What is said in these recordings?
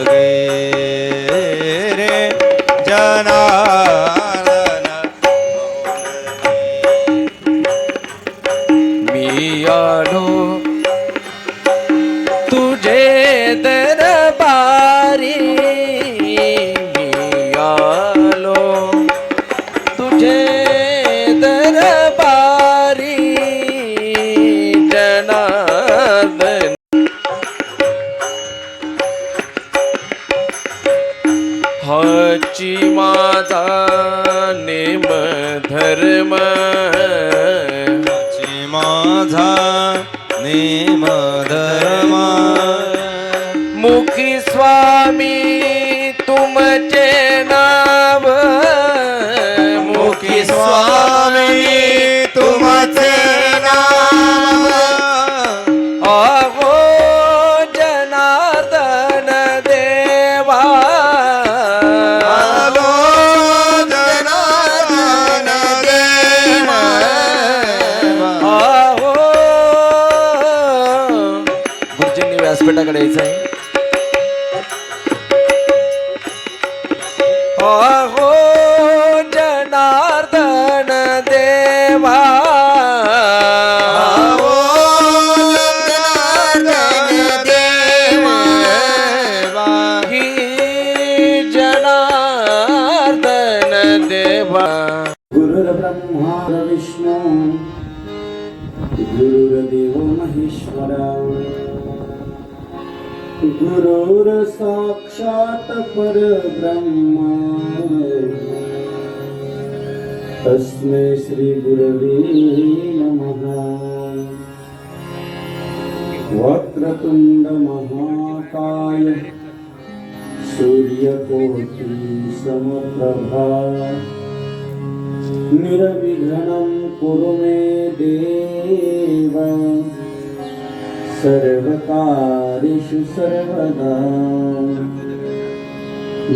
रे जनाः मुखी गुरुर साक्षात परब्रह्मा। तस्मै श्री गुरवे नमः। वक्रतुंड महाकाय सूर्यकोटि समप्रभा। निर्विघ्नं कुरु मे देव। सर्वकार्येषु सर्वदा।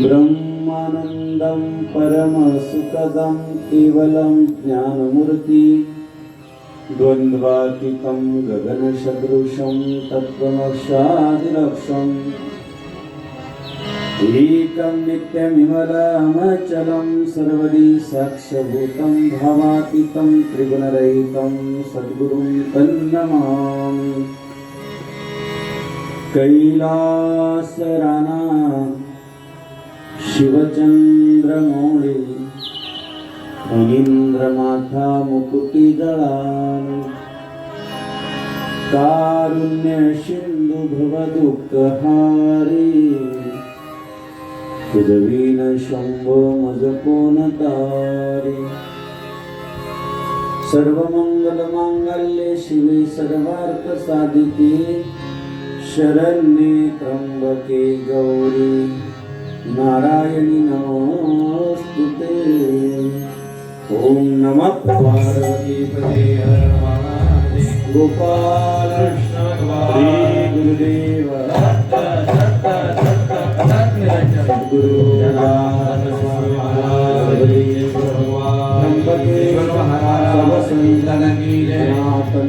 ब्रह्मानन्दं परमसुखदं केवलं ज्ञानमूर्ति। द्वन्द्वातीतं गगनसदृशं तत्त्वमक्षादिलक्षम् एकं नित्यमिमलमचलं सर्वदि साक्ष्यभूतं भावातीतं त्रिगुणरहितं सद्गुरुं तन्नमामि कैलास कैलासराना शिवचन्द्रमौळी मुनीन्द्रमाथा मुकुटिदळान् कारुण्य भव भवदुःखहारी तुझवीन शंभो मज कोण तारी सर्वमंगल शिवे सर्वार्थ साधिके शरण्ये त्र्यंबके गौरी नारायणी नमोस्तुते ओम नमः पार्वती पते हर महादेव। गोपाल श्री गुरुदेव।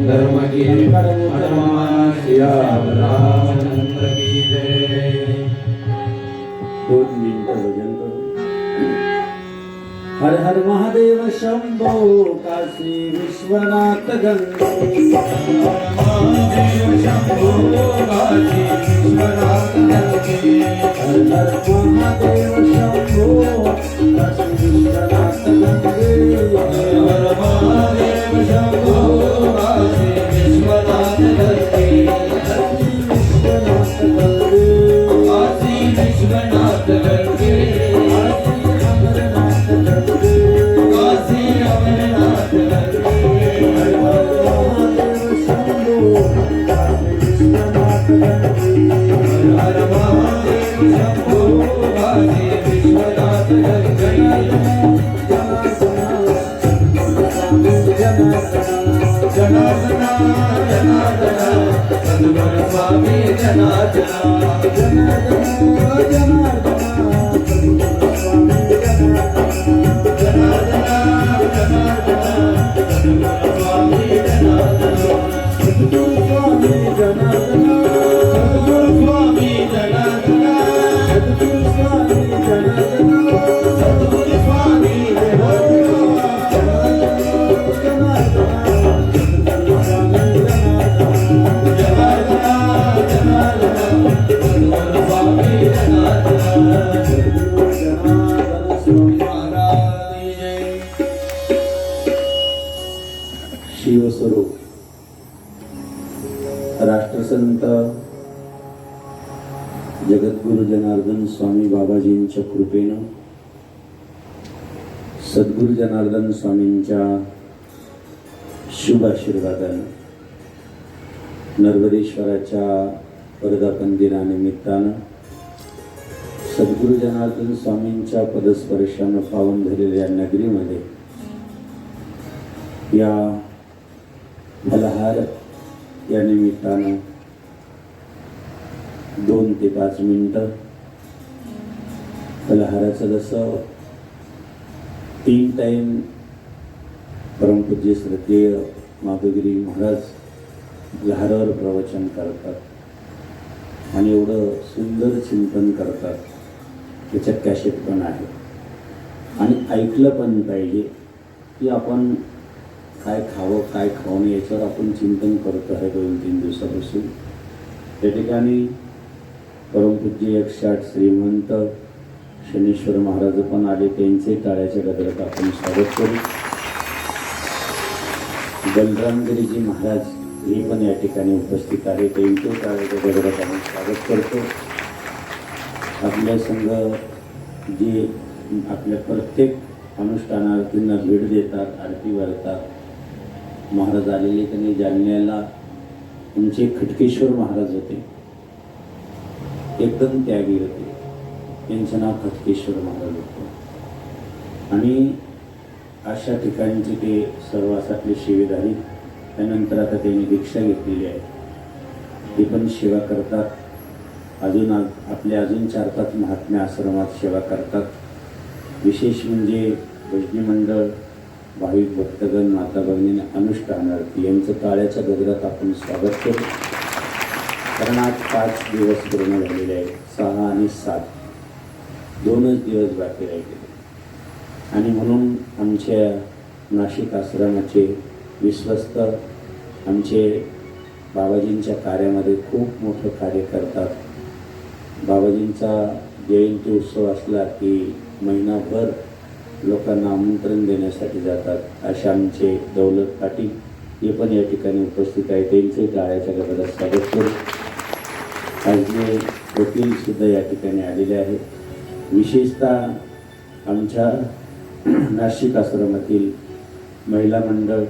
धर्म की हनुमान रामचंद्र की जय। दोन मिनिटं भजन करू हर हर महादेव शंभो काशी विश्वनाथ गंगे महादेव शंभो काशी विश्वनाथ गंगे। हर हर महादेव शंभो काशी विश्वनाथ गंगे। हर हर महादेव शंभो काशी विश्वनाथ गंगे। सद्गुरु जनार्दन स्वामींच्या शुभ आशीर्वादानं नर्वदेश्वराच्या वर्धापन दिनानिमित्तानं सद्गुरु जनार्दन स्वामींच्या पदस्पर्शानं पावन झालेल्या नगरीमध्ये या फलहार या निमित्तानं दोन ते पाच मिनटं फलहाराचं जसं तीन टाईम परमपूज्य श्रद्धेय माधुगिरी महाराज लहारावर प्रवचन करतात. आणि एवढं सुंदर चिंतन करतात. त्याच्यात कॅशेट पण आहे. आणि ऐकलं पण पाहिजे की आपण काय खावं काय खावं नाही याच्यावर आपण चिंतन करत आहे दोन तीन दिवसापासून. त्या ठिकाणी परमपूज्य एकशे आठ श्रीमंत शनीश्वर महाराज पण आले त्यांचे टाळ्याच्या गजरात आपण स्वागत करू. बलरामगिरीजी महाराज हे पण या ठिकाणी उपस्थित आहे त्यांचे टाळ्याच्या गजरात आपण स्वागत करतो. आपल्या संघ जे आपल्या प्रत्येक अनुष्ठानार्थींना भेट देतात आरती करतात महाराज आलेले त्यांनी जालन्याला तुमचे खटकेश्वर महाराज होते. एकदम त्यागी होते. त्यांचं नाव खटकेश्वर महाराज होतं. आणि अशा ठिकाणचे ते सर्वासातले शिवेदारी त्यानंतर आता त्यांनी दीक्षा घेतलेली आहे. ते पण सेवा करतात. अजून आ- आपले अजून चार पाच महात्म्या आश्रमात सेवा करतात. विशेष म्हणजे भजनी मंडळ भाविक भक्तगण माता भगिनी अनुष्ठानार्थी यांचं काळ्याच्या गजरात आपण स्वागत करू. कारण आज पाच दिवस पूर्ण झालेले आहेत. सहा आणि सात. दोनच दिवस बाकी राहिले. आणि म्हणून आमच्या नाशिक आश्रमाचे विश्वस्त आमचे बाबाजींच्या कार्यामध्ये खूप मोठं कार्य करतात. बाबाजींचा जयंती उत्सव असला की महिनाभर लोकांना आमंत्रण देण्यासाठी जातात. असे आमचे दौलत पाटील हे पण या ठिकाणी उपस्थित आहे त्यांचे टाळ्याच्या गटाला स्वागत करू. खाजगी वकीलसुद्धा या ठिकाणी आलेले आहेत. विशेषतः आमच्या नाशिक आश्रमातील महिला मंडळ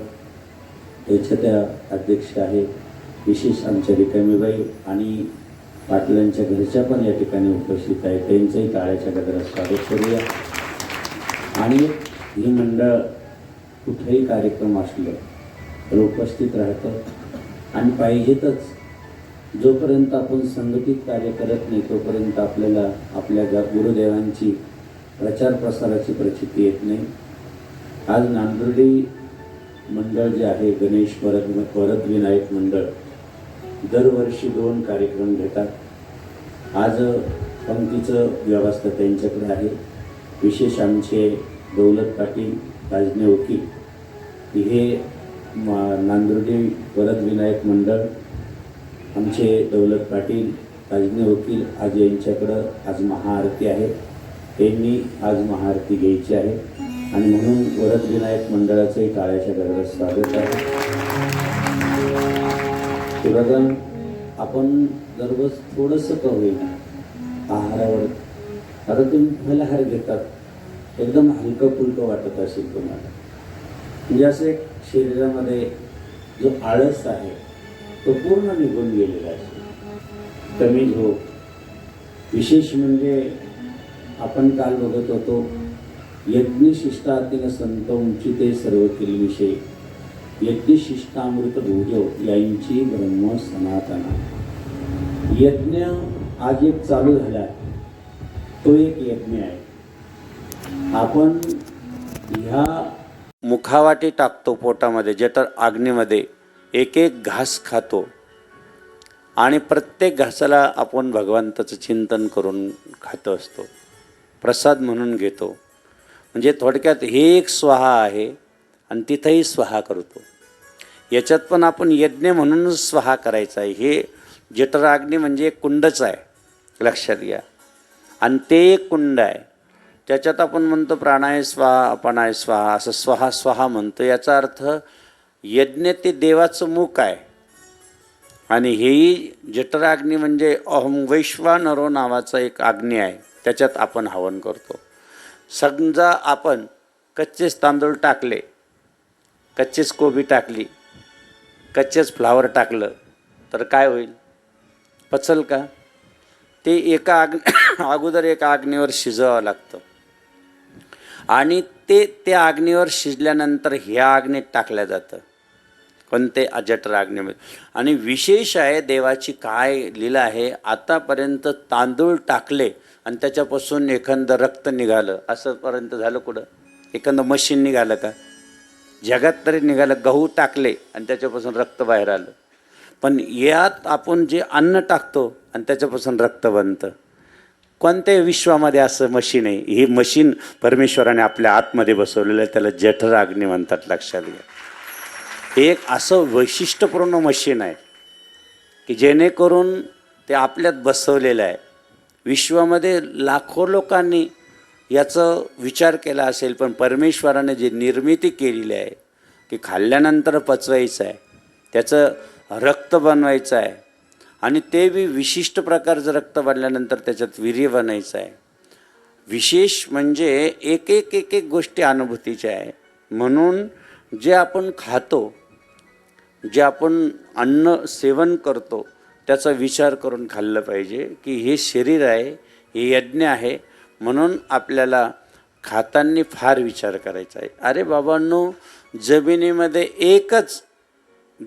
याच्या त्या अध्यक्ष आहे विशेष आमच्या रिकामीबाई आणि पाटलांच्या घरच्या पण या ठिकाणी उपस्थित आहे त्यांचंही टाळ्याच्या गजरात स्वागत करूया. आणि ही मंडळ कुठेही कार्यक्रम असलं तर उपस्थित राहतं आणि पाहिजेतच जोपर्यंत आपण संघटित कार्य करत नाही तोपर्यंत आपल्याला आपल्या ग गुरुदेवांची प्रचार प्रसाराची प्रचिती येत नाही. आज नांदुर्डी मंडळ जे आहे गणेश वरद वरद विनायक मंडळ दरवर्षी दोन कार्यक्रम घेतात. आज पंक्तीचं व्यवस्था त्यांच्याकडे आहे. विशेष आमचे दौलत पाटील राजने वकील. हे नांदुर्डी वरद विनायक मंडळ आमचे दौलत पाटील राजने वकील आज यांच्याकडं आज महाआरती आहे. त्यांनी आज महाआरती घ्यायची आहे. आणि म्हणून वरद विनायक एक काळ्याच्या गजरात स्वागत आहे. शिवराजन आपण दररोज थोडंसं का आहारावर. आता तुम्ही फलाहार घेतात. एकदम हलकं फुलकं वाटत असेल तुम्हाला. म्हणजे असं एक शरीरामध्ये जो आळस आहे तो पूर्ण निघून गेलेला असतो कमी झोप हो. विशेष म्हणजे आपण काल बघत होतो यज्ञशिष्टातील संत उंचिते सर्व विषय यज्ञशिष्टामृत भोजव यांची ब्रह्म सनातना. यज्ञ आज एक चालू झाला. तो एक यज्ञ आहे. आपण ह्या मुखावाटी टाकतो पोटामध्ये जे तर आग्नेमध्ये. एक एक घास खातो आणि प्रत्येक घासाला आपण भगवंताचं चिंतन करून खातो असतो. प्रसाद म्हणून घेतो. म्हणजे थोडक्यात हे एक स्वाहा आहे आणि तिथंही स्वाहा करतो. याच्यात पण आपण यज्ञ म्हणूनच स्वाहा करायचा आहे. हे जठराग्नी म्हणजे एक कुंडच आहे लक्षात घ्या. आणि ते एक कुंड आहे. त्याच्यात आपण म्हणतो प्राणाय स्वाहा अपणाय स्वाहा असं स्वाहा स्वाहा म्हणतो. याचा अर्थ यज्ञ ते देवाचं मुख आहे. आणि हेही जठराग्नी म्हणजे अहम वैश्वानरो नावाचा एक अग्नी आहे. त्याच्यात आपण हवन करतो. समजा आपण कच्चेच तांदूळ टाकले कच्चेच कोबी टाकली कच्चेच फ्लावर टाकलं तर काय होईल? पचल का? ते एका आग अगोदर एका आग्नीवर शिजवावं लागतं. आणि ते त्या आग्नीवर शिजल्यानंतर ह्या आग्नीत टाकल्या जातं. पण ते अजट अग्नीमध्ये आणि विशेष आहे देवाची काय लीला आहे आतापर्यंत तांदूळ टाकले आणि त्याच्यापासून एखादं रक्त निघालं. असंपर्यंत झालं कुठं? एखादं मशीन निघालं का? जगात तरी निघालं गहू टाकले आणि त्याच्यापासून रक्त बाहेर आलं. पण यात आपण जे अन्न टाकतो आणि त्याच्यापासून रक्त बनतं. कोणत्याही विश्वामध्ये असं मशीन आहे. ही मशीन परमेश्वराने आपल्या आतमध्ये बसवलेलं आहे त्याला जठराग्नी म्हणतात लक्षात घ्या. एक असं वैशिष्ट्यपूर्ण मशीन आहे की जेणेकरून ते आपल्यात बसवलेलं आहे. विश्वामध्ये लाखो लोकांनी याचं विचार केला असेल पण परमेश्वराने जी निर्मिती केलेली आहे की खाल्ल्यानंतर पचवायचं आहे त्याचं रक्त बनवायचं आहे आणि ते बी विशिष्ट प्रकारचं रक्त बनल्यानंतर त्याच्यात वीर्य बनायचं आहे. विशेष म्हणजे एक एक एक एक गोष्टी अनुभूतीच्या आहे. म्हणून जे आपण खातो जे आपण अन्न सेवन करतो त्याचा विचार करून खाल्लं पाहिजे की हे शरीर आहे हे यज्ञ आहे म्हणून आपल्याला खाताना फार विचार करायचा आहे. अरे बाबांनो जमिनीमध्ये एकच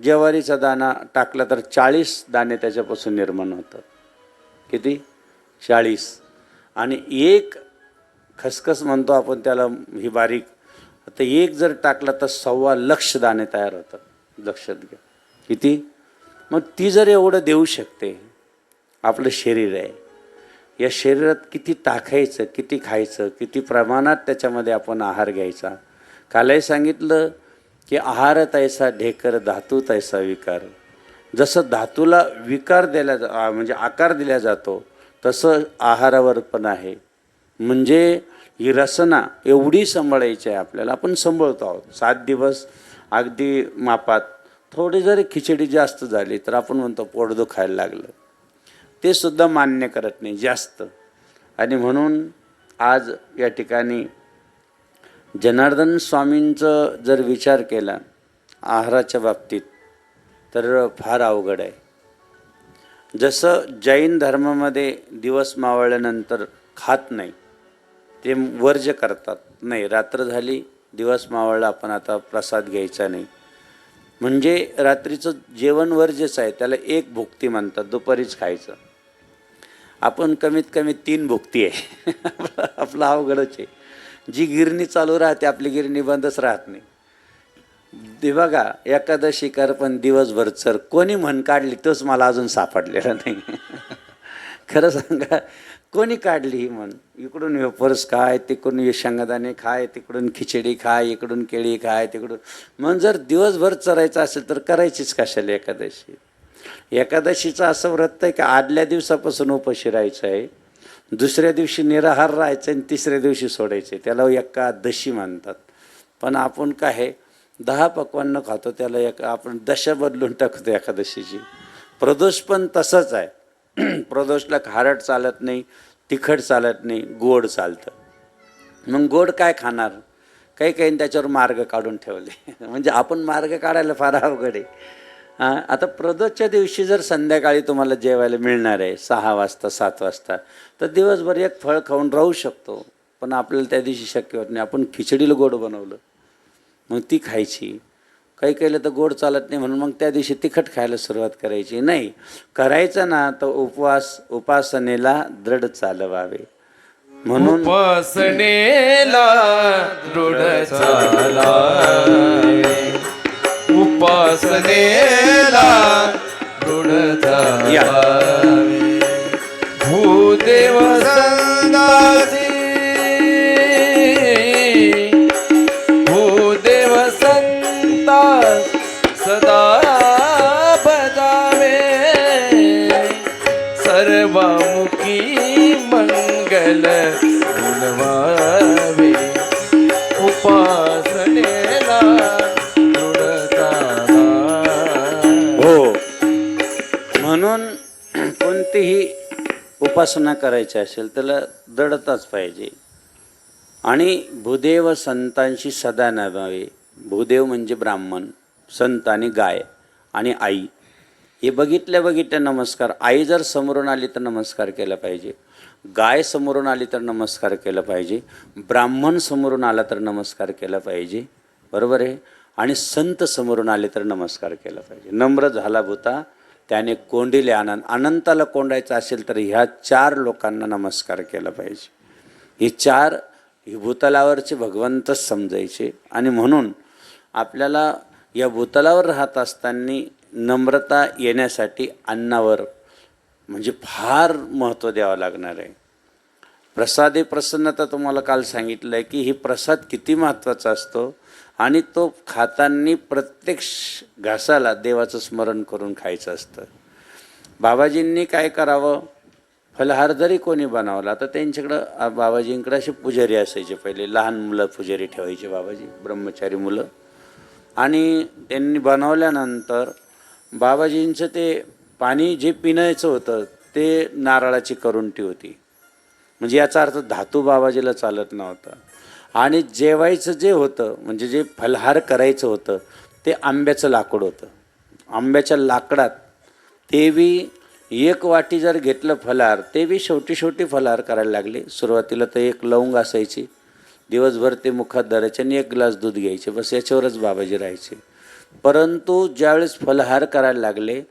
ज्वारीचा दाणा टाकला तर चाळीस दाणे त्याच्यापासून निर्माण होतात. किती? चाळीस. आणि एक खसखस म्हणतो आपण त्याला ही बारीक. तर एक जर टाकला तर सव्वा लक्ष दाणे तयार होतात. लक्षात घ्या. किती? मग ती जर एवढं देऊ शकते आपलं शरीर आहे या शरीरात किती टाकायचं किती खायचं किती प्रमाणात त्याच्यामध्ये आपण आहार घ्यायचा? कालही सांगितलं की आहार तैसा ढेकर धातू तैसा विकार. जसं धातूला विकार दिला जा म्हणजे आकार दिला जातो तसं आहारावर पण आहे. म्हणजे ही रसना एवढी सांभाळायची आहे आपल्याला आपण सांभाळतो आहोत. सात दिवस अगदी मापात. थोडी जरी खिचडी जास्त झाली तर आपण म्हणतो पोट दुखायला लागलं. ते सुद्धा मान्य करत नाही जास्त. आणि म्हणून आज या ठिकाणी जनार्दन स्वामींचं जर विचार केला आहाराच्या बाबतीत तर फार अवघड आहे. जसं जैन धर्मामध्ये दिवस मावळल्यानंतर खात नाही ते वर्ज्य करतात. नाही रात्र झाली दिवस मावळला आपण आता प्रसाद घ्यायचा नाही. म्हणजे रात्रीचं जेवण वर्ज्यच आहे त्याला एक भुक्ती म्हणतात दुपारीच खायचं. आपण कमीत कमी तीन भुक्ती आहे. आपलं अवघडच आहे. जी गिरणी चालू राहते आपली गिरणी बंदच राहत नाही. ते बघा एकादशी कर पण दिवसभर चर. कोणी म्हण काढली तोच मला अजून सापडलेला नाही. खरं सांगा कोणी काढली ही म्हण इकडून वेफर्स खाय तिकडून शेंगदाणे खाय तिकडून खिचडी खाय इकडून केळी खाय तिकडून. मग जर दिवसभर चरायचं असेल तर करायचीच कशाला एकादशी? एकादशीचं असं व्रत आहे की आदल्या दिवसापासून उपाशी राहायचं आहे दुसऱ्या दिवशी निराहार राहायचं आणि तिसऱ्या दिवशी सोडायचे. त्याला एकादशी म्हणतात. पण आपण काय आहे दहा पक्वांना खातो त्याला एक आपण दशा बदलून टाकतो एकादशीची. प्रदोष पण तसंच आहे. प्रदोषला खारट चालत नाही तिखट चालत नाही गोड चालतं. मग गोड काय खाणार? काही काही त्याच्यावर मार्ग काढून ठेवले. म्हणजे आपण मार्ग काढायला फार अवघड आहे. आता प्रदोषच्या दिवशी जर संध्याकाळी तुम्हाला जेवायला मिळणार आहे सहा वाजता सात वाजता तर दिवसभर एक फळ खाऊन राहू शकतो. पण आपल्याला त्या दिवशी शक्य होत नाही. आपण खिचडीला गोड बनवलं. मग ती खायची. काही केलं तर गोड चालत नाही म्हणून मग त्या दिवशी तिखट खायला सुरुवात करायची. नाही करायचं ना तर उपवास उपासनेला दृढ चालवावे. म्हणून उपासनेला दृढ चाला उपासनेला दृढ. चालावे भूदेव संदासी सदा बदावे सर्वमुखी मंगल फुलवावे उपासनेला हो. म्हणून कोणतीही उपासना करायची असेल त्याला दडताच पाहिजे. आणि भूदेव संतांशी सदा नावे भूदेव म्हणजे ब्राह्मण संत आणि गाय आणि आई. हे बघितल्या बघितल्या नमस्कार आई जर समोरून आली तर नमस्कार केला पाहिजे. गाय समोरून आली तर नमस्कार केला पाहिजे. ब्राह्मण समोरून आला तर नमस्कार केला पाहिजे. बरोबर आहे? आणि संत समोरून आले तर नमस्कार केला पाहिजे. नम्र झाला भूता त्याने कोंडिले आनंद अनंताला कोंडायचं असेल तर ह्या चार लोकांना नमस्कार केला पाहिजे. हे चार ही भूतलावरचे भगवंतच समजायचे. आणि म्हणून आपल्याला या भूतलावर राहत असताना नम्रता येण्यासाठी अन्नावर म्हणजे फार महत्त्व द्यावं लागणार आहे. प्रसादे प्रसन्नता तुम्हाला काल सांगितलं आहे की ही प्रसाद किती महत्त्वाचा असतो आणि तो खाताना प्रत्यक्ष घासाला देवाचं स्मरण करून खायचं असतं. बाबाजींनी काय करावं? फलहार जरी कोणी बनवला तर त्यांच्याकडं बाबाजींकडे असे पुजारी असायचे पहिले. लहान मुलं पुजारी ठेवायचे बाबाजी ब्रह्मचारी मुलं. आणि त्यांनी बनवल्यानंतर बाबाजींचं ते पाणी जे पिण्याचं होतं ते नारळाची करुंटी होती. म्हणजे याचा अर्थ धातू बाबाजीला चालत नव्हता. आणि जेवायचं जे होतं म्हणजे जे फलहार करायचं होतं ते आंब्याचं लाकूड होतं. आंब्याच्या लाकडात ते बी एक वाटी जर घेतलं फलार ते बी शेवटी शेवटी फलार करायला लागले. सुरुवातीला तर एक लवंग असायची. दिवसभर ते मुखात धरायचे आणि एक ग्लास दूध घ्यायचे बस याच्यावरच बाबाजी राहायचे. परंतु ज्यावेळेस फलहार करायला लागले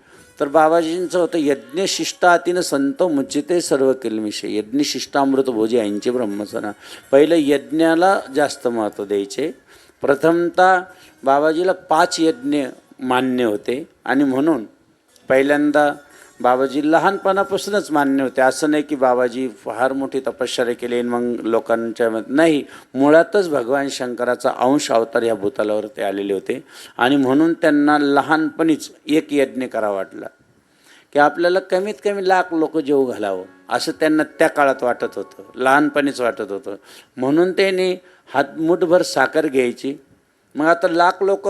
तर बाबाजींचं होतं यज्ञशिष्टातीनं संत मुचिते सर्व किलमिषे यज्ञशिष्टामृत भोजी यांचे ब्रह्मसना. पहिलं यज्ञाला जास्त महत्त्व द्यायचे. प्रथमतः बाबाजीला पाच यज्ञ मान्य होते. आणि म्हणून पहिल्यांदा बाबाजी लहानपणापासूनच मान्य होते. असं नाही की बाबाजी फार मोठी तपश्चर्या केली आणि मग लोकांच्या नाही. मुळातच भगवान शंकराचा अंश अवतार ह्या भूतालावर ते आलेले होते. आणि म्हणून त्यांना लहानपणीच एक यज्ञ करा वाटला. की आपल्याला कमीत कमी लाख लोक जेव घालावं. असं त्यांना त्या काळात वाटत होतं. लहानपणीच वाटत होतं. म्हणून त्यांनी हात मुठभर साखर घ्यायची. मग आता लाख लोक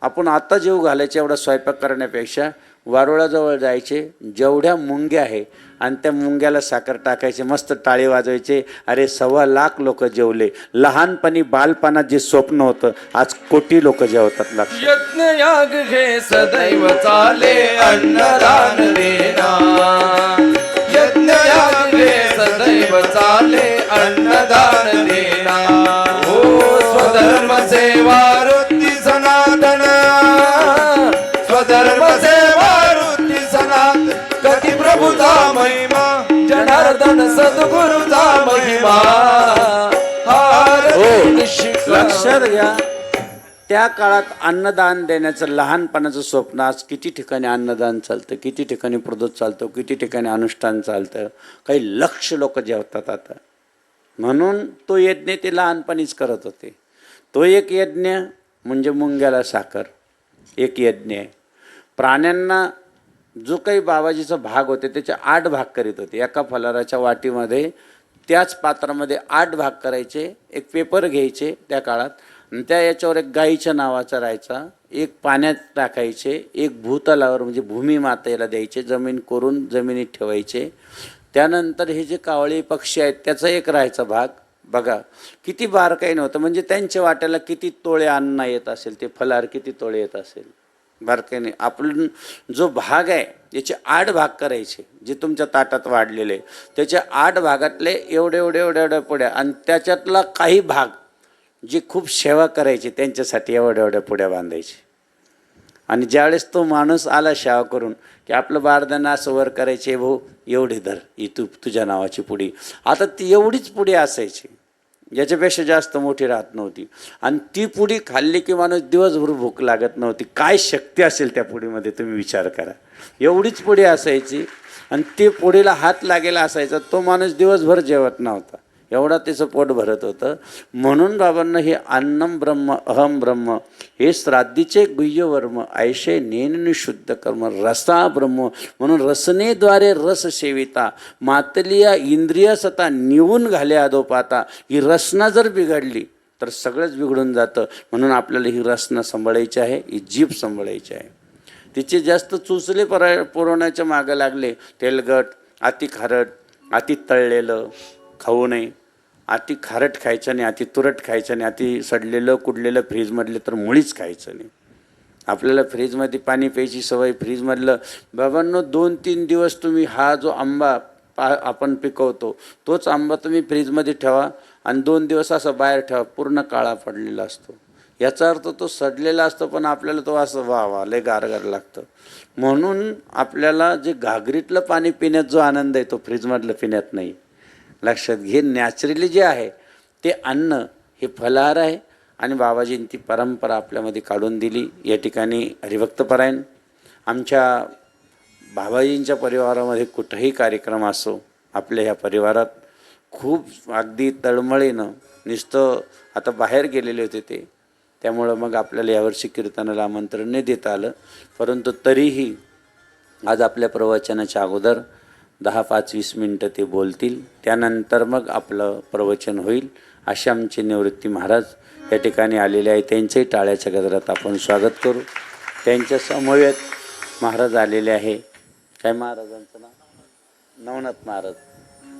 आपण आता जेव घालायचे एवढा स्वयंपाक करण्यापेक्षा वारुळाजवळ जायचे जेवढ्या मुंग्या आहे आणि त्या मुंग्याला साखर टाकायचे मस्त टाळे वाजवायचे. अरे सव्वा लाख लोक जेवले. लहानपणी बालपणात जे स्वप्न होतं आज कोटी लोक जेवतात लक्ष याग घे सदैव चाले अन्नदान देना. यज्ञ याग घे सदैव चाले अन्नदान देना. हो स्वधर्म सेवा जनार्दन सद्गुरुचा महिमा. लक्षात घ्या. त्या काळात अन्नदान देण्याचं लहानपणाचं स्वप्न आज किती ठिकाणी अन्नदान चालतं किती ठिकाणी प्रदोत चालतं किती ठिकाणी अनुष्ठान चालतं काही लक्ष लोक जेवतात आता. म्हणून तो यज्ञ ते लहानपणीच करत होते. तो एक यज्ञ म्हणजे मुंग्याला साखर. एक यज्ञ. आहे प्राण्यांना जो काही बाबाजीचा भाग होते त्याचे आठ भाग करीत होते. एका फलाराच्या वाटीमध्ये त्याच पात्रामध्ये आठ भाग करायचे एक पेपर घ्यायचे त्या काळात. आणि त्या याच्यावर एक गाईच्या नावाचा राहायचा एक पाण्यात टाकायचे एक भूतलावर म्हणजे भूमी मातेला द्यायचे जमीन करून जमिनीत ठेवायचे. त्यानंतर हे जे कावळे पक्षी आहेत त्याचा एक राहायचा भाग. बघा किती बारकाई नव्हतं म्हणजे त्यांच्या वाट्याला किती तोळे अन्न येत असेल ते फलार किती तोळे येत असेल. बारकाईने आपण जो भाग आहे याचे आठ भाग करायचे जे तुमच्या ताटात वाढलेले. त्याच्या आठ भागातले एवढे एवढे एवढे एवढ्या पुड्या आणि त्याच्यातला काही भाग जे खूप सेवा करायचे त्यांच्यासाठी एवढ्या एवढ्या पुड्या बांधायचे. आणि ज्यावेळेस तो माणूस आला सेवा करून की आपलं बारदाना असं वर करायचे भाऊ एवढी धर ही तू तुझ्या नावाची पुडी आता ती एवढीच पुढे असायची. याच्यापेक्षा जास्त मोठी राहत नव्हती. आणि ती पुडी खाल्ली की माणूस दिवसभर भूक लागत नव्हती. काय शक्ती असेल त्या पुडीमध्ये तुम्ही विचार करा. एवढीच पुडी असायची आणि ते पुडीला हात लागेला असायचा तो माणूस दिवसभर जेवत नव्हता. एवढा तिचं पोट भरत होतं. म्हणून बाबांना हे अन्नम ब्रह्म अहम ब्रह्म हे श्राद्धीचे गुह्यवर्म ऐशे नेन शुद्ध कर्म रसा ब्रह्म म्हणून रसनेद्वारे रस सेविता मातलिया इंद्रिय सता निवून घाले आदोपाता ही रसना जर बिघडली तर सगळंच बिघडून जातं. म्हणून आपल्याला ही रसना सांभाळायची आहे ही जीभ सांभाळायची आहे. तिचे जास्त चुचले परा पुरवण्याच्या मागं लागले तेलगट अति खारट अति तळलेलं खाऊ नये. अति खारट खायचं नाही अति तुरट खायचं नाही अति सडलेलं कुडलेलं फ्रीजमधलं तर मुळीच खायचं नाही. आपल्याला फ्रीजमध्ये पाणी प्यायची सवय फ्रीजमधलं बाबांनो दोन तीन दिवस तुम्ही हा जो आंबा पा आपण पिकवतो तोच आंबा तुम्ही फ्रीजमध्ये ठेवा आणि दोन दिवस असं बाहेर ठेवा पूर्ण काळा पडलेला असतो. याचा अर्थ तो सडलेला असतो पण आपल्याला तो असं वा वा लय गारगार लागतं. म्हणून आपल्याला जे घागरीतलं पाणी पिण्यात जो आनंद आहे तो फ्रीजमधलं पिण्यात नाही. लक्षात घे नॅचरली जे आहे ते अन्न हे फलाहार आहे. आणि बाबाजींनी ती परंपरा आपल्यामध्ये काढून दिली. या ठिकाणी हरिभक्तपरायण आमच्या बाबाजींच्या परिवारामध्ये कुठंही कार्यक्रम असो आपल्या ह्या परिवारात खूप अगदी तळमळीनं नुसतं आता बाहेर गेलेले होते ते. त्यामुळं मग आपल्याला यावर्षी कीर्तनाला आमंत्रण नाही देता आलं. परंतु तरीही आज आपल्या प्रवचनाच्या अगोदर दहा पाच वीस मिनटं ते बोलतील. त्यानंतर मग आपलं प्रवचन होईल. असे आमचे निवृत्ती महाराज या ठिकाणी आलेले आहे त्यांच्याही टाळ्याच्या गजरात आपण स्वागत करू. त्यांच्या समवेत महाराज आलेले आहे. काय महाराजांचं नाव? नवनाथ महाराज.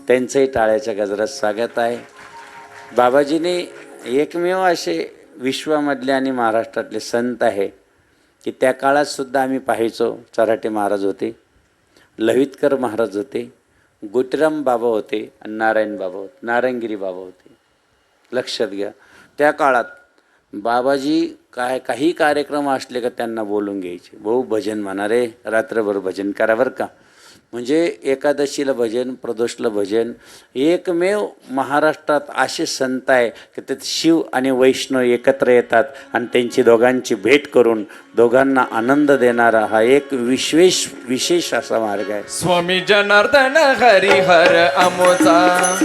त्यांचंही टाळ्याच्या गजरात स्वागत आहे. बाबाजीने एकमेव असे विश्वामधले आणि महाराष्ट्रातले संत आहे की त्या काळातसुद्धा आम्ही पाहायचो चराटे महाराज होते. लवितकर महाराज होते गुटराम बाबा होते आणि नारायण बाबा होते नारायणगिरी बाबा होते. लक्षात घ्या त्या काळात बाबाजी काय काही कार्यक्रम असले का त्यांना बोलून घ्यायचे. भाऊ भजन म्हणा रे रात्रभर भजन करा बरं का. म्हणजे एकादशीला भजन प्रदोषला भजन एकमेव महाराष्ट्रात असे संत आहे की ते शिव आणि वैष्णव एकत्र येतात आणि त्यांची दोघांची भेट करून दोघांना आनंद देणारा हा एक विशेष विशेष असा मार्ग आहे. स्वामी जनार्दन हरिहर अमोचा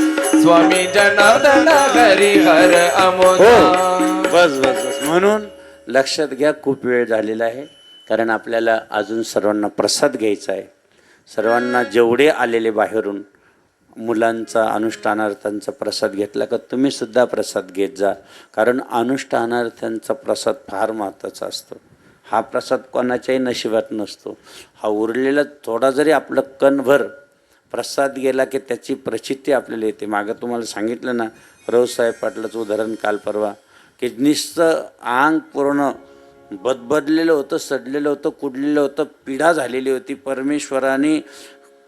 स्वामी जनार्दन हरिहर अमोचा हो बस बस बस. म्हणून लक्षात घ्या खूप वेळ झालेला आहे. कारण आपल्याला अजून सर्वांना प्रसाद घ्यायचा आहे. सर्वांना जेवढे आलेले बाहेरून मुलांचा अनुष्ठानार्थांचा प्रसाद घेतला का तुम्हीसुद्धा प्रसाद घेत जा. कारण अनुष्ठानार्थांचा प्रसाद फार महत्त्वाचा असतो. हा प्रसाद कोणाच्याही नशिबात नसतो. हा उरलेला थोडा जरी आपलं कणभर प्रसाद गेला की त्याची प्रचिती आपल्याला येते. मागं तुम्हाला सांगितलं ना रवसाहेब पाटलाचं उदाहरण काल परवा की निस्त आंग पूर्ण बदबदलेलं होतं सडलेलं होतं कुडलेलं होतं पीडा झालेली होती. परमेश्वराने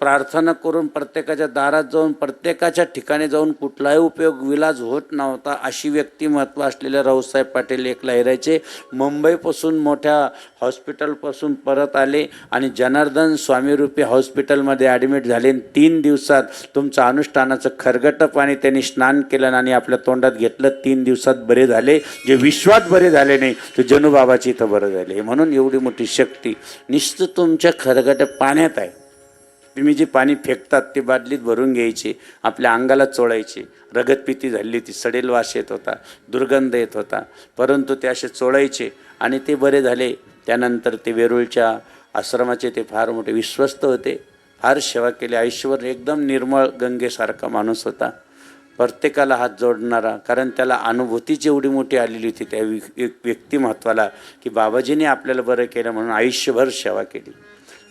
प्रार्थना करून प्रत्येकाच्या दारात जाऊन प्रत्येकाच्या ठिकाणी जाऊन कुठलाही उपयोग विलाज होत नव्हता अशी व्यक्तिमत्व असलेले रावसाहेब पाटील एक लहिरायचे मुंबईपासून मोठ्या हॉस्पिटलपासून परत आले आणि जनार्दन स्वामीरूपी हॉस्पिटलमध्ये ॲडमिट झाले. आणि तीन दिवसात तुमचं अनुष्ठानाचं खरगट पाणी त्यांनी स्नान केलं आणि आपल्या तोंडात घेतलं. तीन दिवसात बरे झाले. जे विश्वात बरे झाले नाही ते जनुबाबाची इथं बरं झाले. म्हणून एवढी मोठी शक्ती निश्चित तुमच्या खरगट पाण्यात आहे. तुम्ही जे पाणी फेकतात ते बादलीत भरून घ्यायचे आपल्या अंगाला चोळायचे. रगतपिती झाली होती सडेल वास येत होता दुर्गंध येत होता. परंतु ते असे चोळायचे आणि ते बरे झाले. त्यानंतर ते वेरूळच्या आश्रमाचे ते फार मोठे विश्वस्त होते. फार सेवा केली. आयुष्यभर एकदम निर्मळ गंगेसारखा माणूस होता. प्रत्येकाला हात जोडणारा कारण त्याला अनुभूती एवढी मोठी आलेली होती त्या व्यक्तिमत्वाला की बाबाजीने आपल्याला बरं केलं म्हणून आयुष्यभर सेवा केली.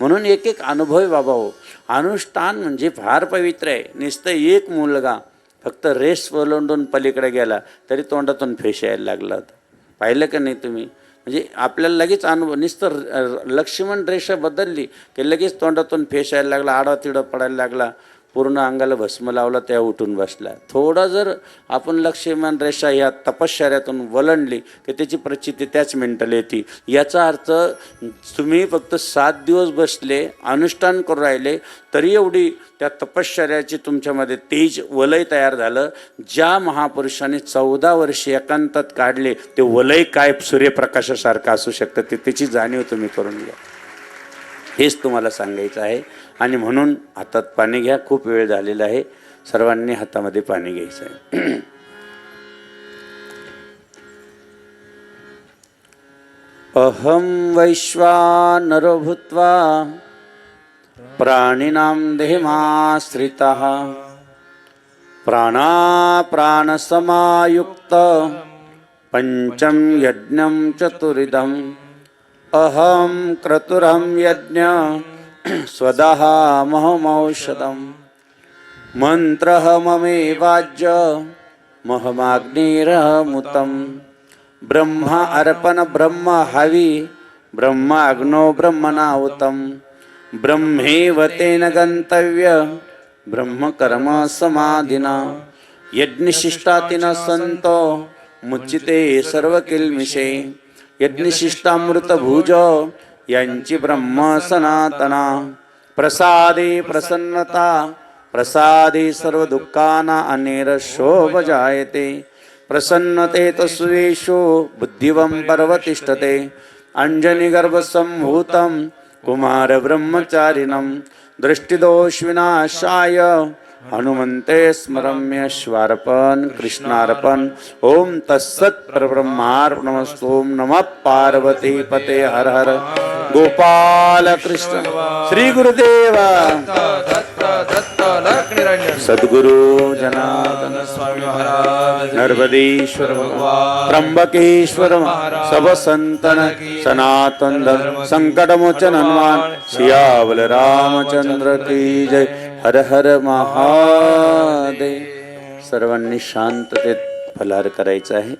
म्हणून एक एक अनुभव बाबा हो. अनुष्ठान म्हणजे फार पवित्र आहे. नुसतं एक मुलगा फक्त रेस ओलांडून पलीकडे गेला तरी तोंडातून फेस यायला लागला होता. पाहिलं का नाही तुम्ही? म्हणजे आपल्याला लगेच अनुभव नुसतं लक्ष्मण रेषा बदलली की लगेच तोंडातून फेस यायला लागला आडवा तिडा पडायला लागला. पूर्ण अंगाला भस्म लावला त्या उठून बसला. थोडा जर आपण लक्ष्मण रेषा या तपश्चर्यातून वलंडली की त्याची प्रचिती त्याच मिनटाला येते. याचा अर्थ तुम्ही फक्त सात दिवस बसले अनुष्ठान करून राहिले तरी एवढी त्या तपश्चर्याची तुमच्यामध्ये तेज वलय तयार झालं ज्या महापुरुषाने चौदा वर्षे एकांतात काढले ते वलय काय सूर्यप्रकाशासारखं असू शकतं ते त्याची जाणीव तुम्ही करून घ्या. हेच तुम्हाला सांगायचं आहे. आणि म्हणून हातात पाणी घ्या. खूप वेळ झालेला आहे. सर्वांनी हातामध्ये पाणी घ्यायचं आहे. अहं वैश्वानरो भूत्वा प्राणिनां देहमाश्रितः प्राणाप्राणसमायुक्त पञ्चं यज्ञं चतुरिदम्। अहं क्रतुरहं यज्ञ स्वदः महमौषधं मन्त्रः ममेवाज्य। महमाग्निरहमुतं ब्रह्म अर्पण ब्रह्म हवि। ब्रह्माग्नो ब्रह्मनाहुतं ब्रह्मेव तेन गन्तव्य। ब्रह्मकर्म समाधिना। यज्ञशिष्टातिन सन्तो। मुच्चिते सर्वकिल्मिषे। यज्ञशिष्टामृतभुज। यांची ब्रह्म सनातना प्रसादे प्रसन्नता प्रसादे सर्व दुःखाना अनिरशोभ जायते प्रसन्नते तस्वेशो बुद्धिवं पर्वतिष्ठते. अञ्जनिगर्भसम्भूतं कुमारब्रह्मचारिणं दृष्टिदोषविनाशाय हनुमन्ते स्मरम्यश्वार्पण कृष्णार्पण ॐ तत्सत् परब्रह्मार्पणमस्तु. नमः पार्वती पते हर हर। गोपाल कृष्ण श्री गुरुदेव। दत्त दत्त लक्ष्मीरंजन सद्गुरु जनार्दन स्वामी महाराज। नर्मदेश्वर त्र्यंबकेश्वर सब संतन सनातन धर्म संकट मोचन हनुमान। सियावल रामचंद्र की जय। हर हर महादेव। सर्वांनी शांततेत फलार करायचं आहे।